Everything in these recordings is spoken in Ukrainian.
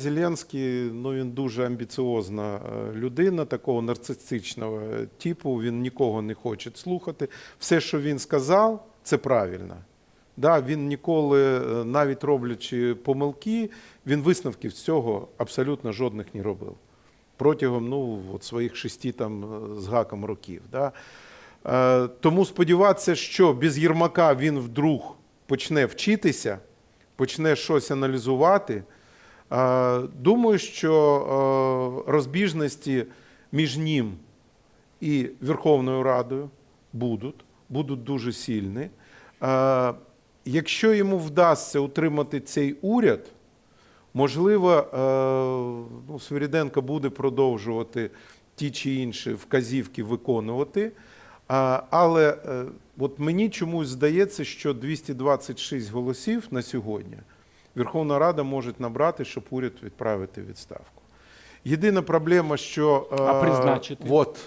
Зеленський, ну він дуже амбіціозна е, людина, такого нарцистичного типу. Він нікого не хоче слухати. Все, що він сказав, це правильно. Да, він ніколи, е, навіть роблячи помилки, він висновків цього абсолютно жодних не робив. Протягом ну, от своїх шести там, е, з гаком років. Да. Тому сподіватися, що без Єрмака він вдруг почне вчитися, почне щось аналізувати. Е, Думаю, що е, розбіжності між ним і Верховною Радою будуть, будуть дуже сильні. Е, Якщо йому вдасться утримати цей уряд, можливо, ну, Свириденко буде продовжувати ті чи інші вказівки виконувати. Але от мені чомусь здається, що 226 голосів на сьогодні Верховна Рада може набрати, щоб уряд відправити відставку. Єдина проблема, що е, А призначити? От,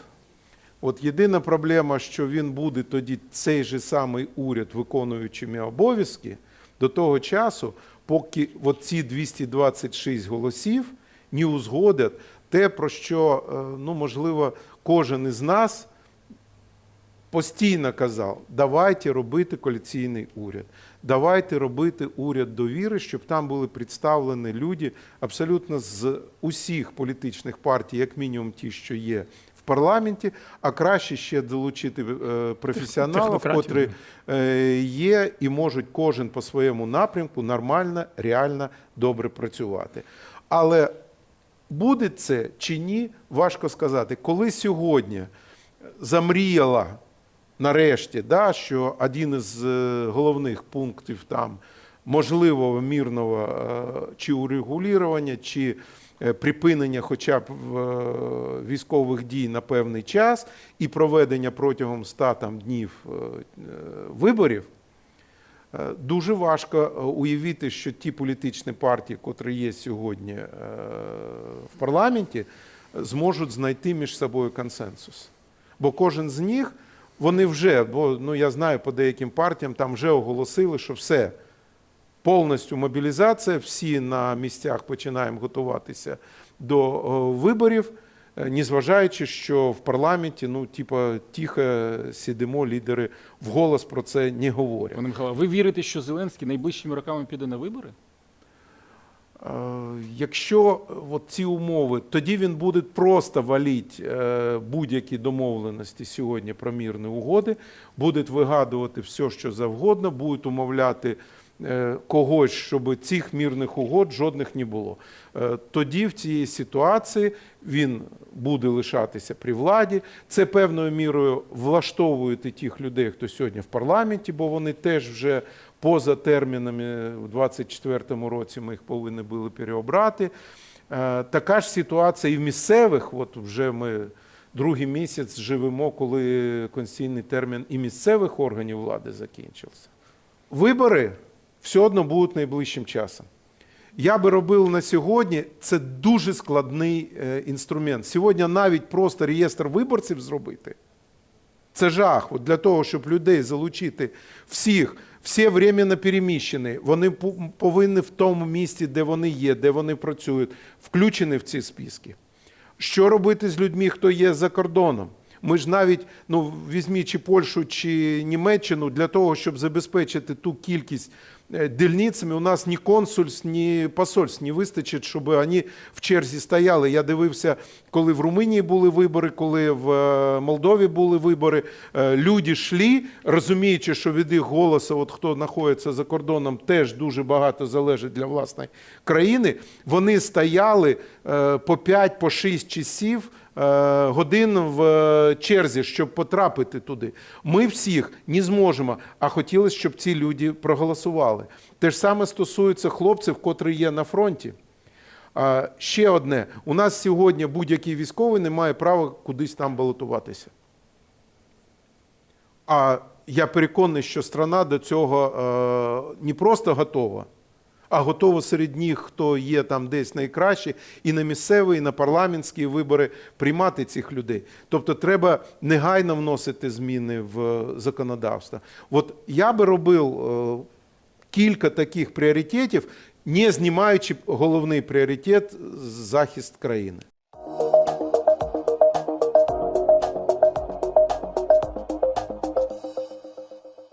от єдина проблема, що він буде тоді цей же самий уряд виконуючими обов'язки до того часу, поки от ці 226 голосів не узгодять те, про що, е, ну, можливо, кожен із нас постійно казав: давайте робити коаліційний уряд, давайте робити уряд довіри, щоб там були представлені люди абсолютно з усіх політичних партій, як мінімум ті, що є в парламенті, а краще ще долучити е, професіоналів, котрі е, є і можуть кожен по своєму напрямку нормально, реально добре працювати. Але буде це чи ні, важко сказати. Коли сьогодні замріяла нарешті, да, що один із е, головних пунктів там можливого мірного е, чи урегулювання, чи е, припинення хоча б військових дій на певний час і проведення протягом 100 там, днів виборів, Дуже важко уявити, що ті політичні партії, котрі є сьогодні в парламенті, зможуть знайти між собою консенсус. Бо кожен з них, вони вже, бо ну, я знаю по деяким партіям, там вже оголосили, що все, повністю мобілізація, всі на місцях починаємо готуватися до виборів, е, незважаючи, що в парламенті, ну, типа, тихо сидимо, лідери вголос про це не говорять. Пане Михайло, ви вірите, що Зеленський найближчими роками піде на вибори? Е, Якщо от ці умови, тоді він буде просто валити е, будь-які домовленості сьогодні про мирні угоди, буде вигадувати все, що завгодно, буде умовляти е, когось, щоб цих мирних угод жодних не було. Е, Тоді в цій ситуації він буде лишатися при владі. Це певною мірою влаштовує тих людей, хто сьогодні в парламенті, бо вони теж вже поза термінами у 24-му році ми їх повинні були переобрати. Е, Така ж ситуація і в місцевих, от вже ми другий місяць живемо, коли конституційний термін і місцевих органів влади закінчився. Вибори все одно будуть найближчим часом. Я би робив на сьогодні, це дуже складний е, інструмент. Сьогодні навіть просто реєстр виборців зробити. Це жах. От для того, щоб людей залучити всіх, всі временно переміщені, вони повинні в тому місці, де вони є, де вони працюють, включені в ці списки. Що робити з людьми, хто є за кордоном? Ми ж навіть ну візьміть чи Польщу, чи Німеччину для того, щоб забезпечити ту кількість е, дільницями, у нас ні консульств, ні посольств не вистачить, щоб вони в черзі стояли. Я дивився, коли в Румунії були вибори, коли в е, Молдові були вибори. Е, Люди йшли, розуміючи, що від їх голосу, от хто знаходиться за кордоном, теж дуже багато залежить для власної країни. Вони стояли по 5, по 6 часів годин в е, черзі, щоб потрапити туди. Ми всіх не зможемо, а хотілося, щоб ці люди проголосували. Те ж саме стосується хлопців, котрі є на фронті. Ще одне: у нас сьогодні будь-який військовий не має права кудись там балотуватися. А я переконаний, що страна до цього е, не просто готова, а готово серед них, хто є там десь найкраще, і на місцеві, і на парламентські вибори приймати цих людей. Тобто треба негайно вносити зміни в законодавство. От я би робив е, кілька таких пріоритетів, не знімаючи головний пріоритет захист країни.